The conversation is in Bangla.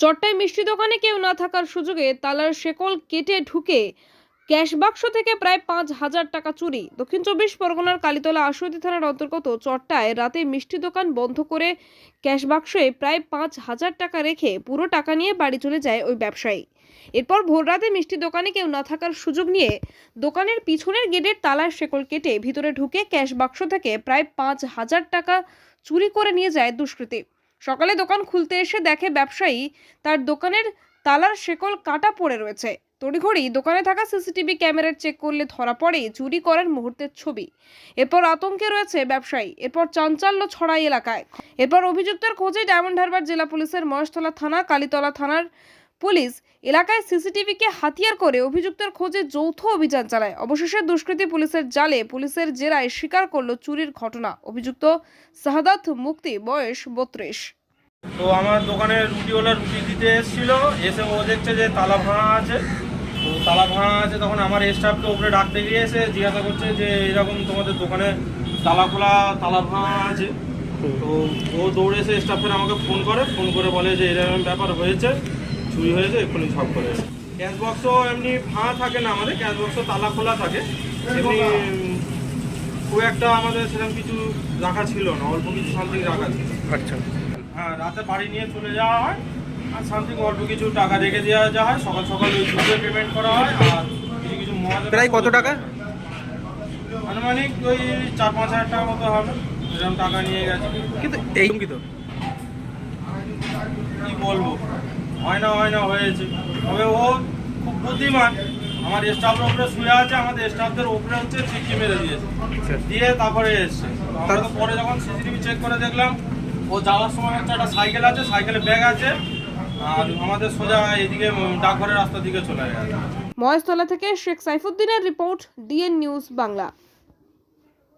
চট্টায় মিষ্টি দোকানে কেউ না থাকার সুযোগে তালার শেকল কেটে ঢুকে ক্যাশ বাক্স থেকে প্রায় পাঁচ হাজার টাকা চুরি। দক্ষিণ চব্বিশ পরগনার কালীতলা আশুতি থানার অন্তর্গত চট্টায় রাতে মিষ্টি দোকান বন্ধ করে ক্যাশ বাক্সে প্রায় পাঁচ হাজার টাকা রেখে পুরো টাকা নিয়ে বাড়ি চলে যায় ওই ব্যবসায়ী। এরপর ভোররাতে মিষ্টি দোকানে কেউ না থাকার সুযোগ নিয়ে দোকানের পিছনের গেটের তালার শেকল কেটে ভিতরে ঢুকে ক্যাশ বাক্স থেকে প্রায় পাঁচ হাজার টাকা চুরি করে নিয়ে যায় দুষ্কৃতী। সকালে দোকান খুলতে এসে দেখে ব্যবসায়ী, তার দোকানের তালার শেকল কাটা পড়ে রয়েছে। তড়িঘড়ি দোকানে থাকা সিসিটিভি ক্যামেরার চেক করলে ধরা পড়ে, চুরি করার মুহূর্তের ছবি। এরপর আতঙ্কে রয়েছে ব্যবসায়ী, এরপর চাঞ্চল্য ছড়াই এলাকায়। এরপর অভিযুক্তের খোঁজে ডায়মন্ড হারবার জেলা পুলিশের মহেশতলা থানা, কালীতলা থানার পুলিশ এলাকায় সিসিটিভিকে হাতিয়ার করে অভিযুক্তের খোঁজে যৌথ অভিযান চালায়। অবশেষে দুষ্কৃতী পুলিশের জালে পুলিশের জেরায় স্বীকার করল চুরির ঘটনা। অভিযুক্ত শাহাদাত মুক্তি, বয়স বত্রিশ। তো আমার দোকানে রুটিওয়ালা রুটি দিতে এসেছিল। এসে ও দেখছে যে তালা ভাঙা আছে। তো তালা ভাঙা আছে তখন আমার স্টাফকে উপরে ডাকতে গিয়ে এসে জিজ্ঞাসা করছে যে এরকম তোমাদের দোকানে তালা খোলা, তালা ভাঙা আছে। তো ও দৌড়ে এসে স্টাফের আমাকে ফোন করে। ফোন করে বলে যে এরকম ব্যাপার হয়েছে। চুরি হয়েছে এক্ষুনি সব করে। ক্যাশ বক্সও এমনি ভাঙা থাকে না আমাদের ক্যাশ বক্সও তালা খোলা থাকে। এমনি খুব একটা আমাদের সেরকম কিছু রাখা ছিল না অল্প কিছু সামথিং রাখা ছিল। আচ্ছা। হ্যাঁ রাতে বাড়ি নিয়ে চলে যাওয়া হয় আর সামথিং অল্প কিছু টাকা রেখে দেওয়া যাওয়া হয় সকাল সকাল ওই দুধে পেমেন্ট করা হয় আর কিছু কিছু মহাজন প্রায় কত টাকা? আনুমানিক ওই চার পাঁচ হাজার টাকা মতো হবে এরকম টাকা নিয়ে গেছে। কিন্তু এই কি তো কি বলব? হয় না হয় না হয়েছে। তবে ও খুব বুদ্ধিমান। আমার স্টাফের উপরে শুয়ে আছে আমাদের স্টাফদের উপরে হচ্ছে চিঠি মেরে দিয়েছে। দিয়ে তারপরে এসছে। তো আমরা তো পরে যখন সিসিটিভি চেক করে দেখলাম ও যাওয়ার সময় হচ্ছে একটা সাইকেল আছে সাইকেলে ব্যাগ আছে আর আমাদের সোজা এইদিকে ডাকঘরের রাস্তার দিকে চলে গেছে। মহেশতলা থেকে শেখ সাইফুদ্দিনের রিপোর্ট ডিএন নিউজ বাংলা।